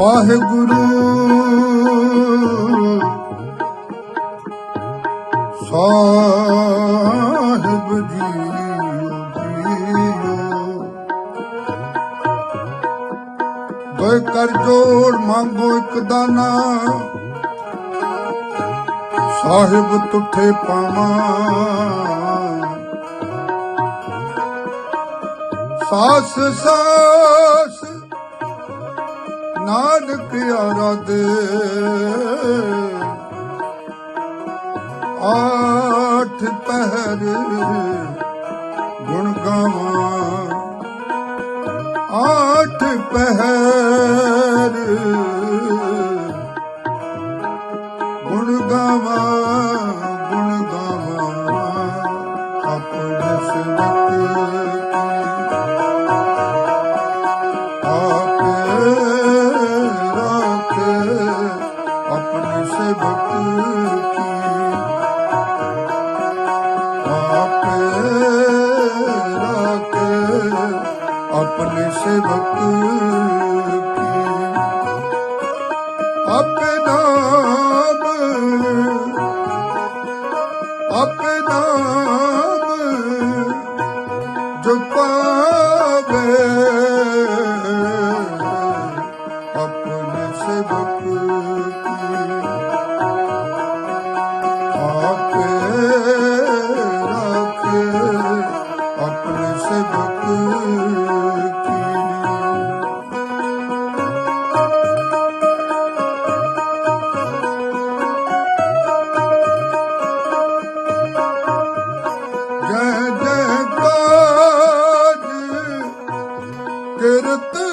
ਵਾਹਿਗੁਰੂ। ਸਾਹਿਬ ਜੀ ਕੋਈ ਕਰ ਜੋੜ ਮੰਗੋ ਇੱਕ ਦਾਨਾ। ਸਾਹਿਬ ਤੁਠੇ ਪਾਵਾਂ। ਸਾਸ ਸਾਸ ਨਾਨਕ ਆਰਾਧ। ਆਠ ਪਹਿਰ ਗੁਣ ਗਾਵਾਂ। ਆਠ ਪਹਿਰ ਗੁਣ ਗਾਵਾਂ। por ese vapor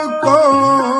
கொடுக்கும்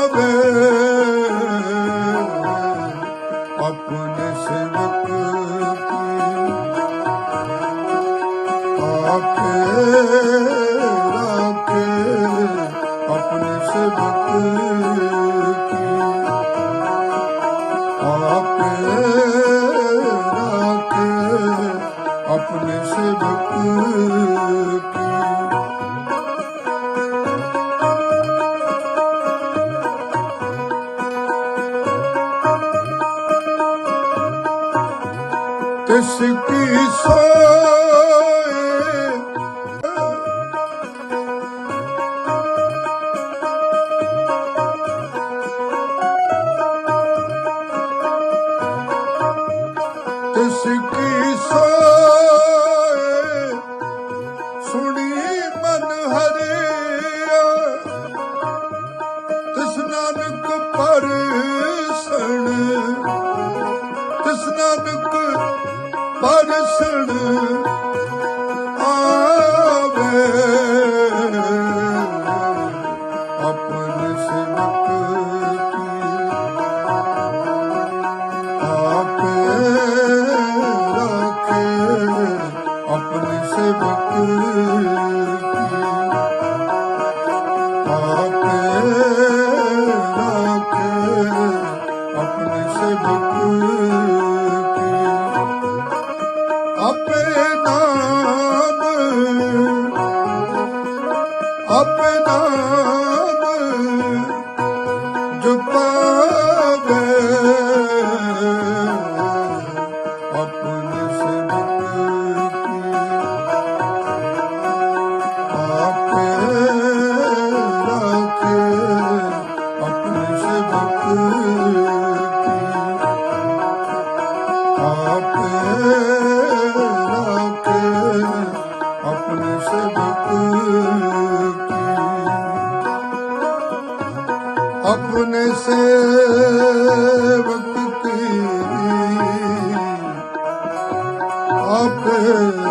ਆਵੇ ਆਪਣੇ ਸੇਵਕ ਕੀ ਆਪੇ ਰੱਖੇ ਆਪਣੇ ਸੇਵਕ ਕੀ ਆਪੇ ਰੱਖੇ ਆਪਣੇ ਸੇਵਕ ਕੀ esse piso. Oh. Oh.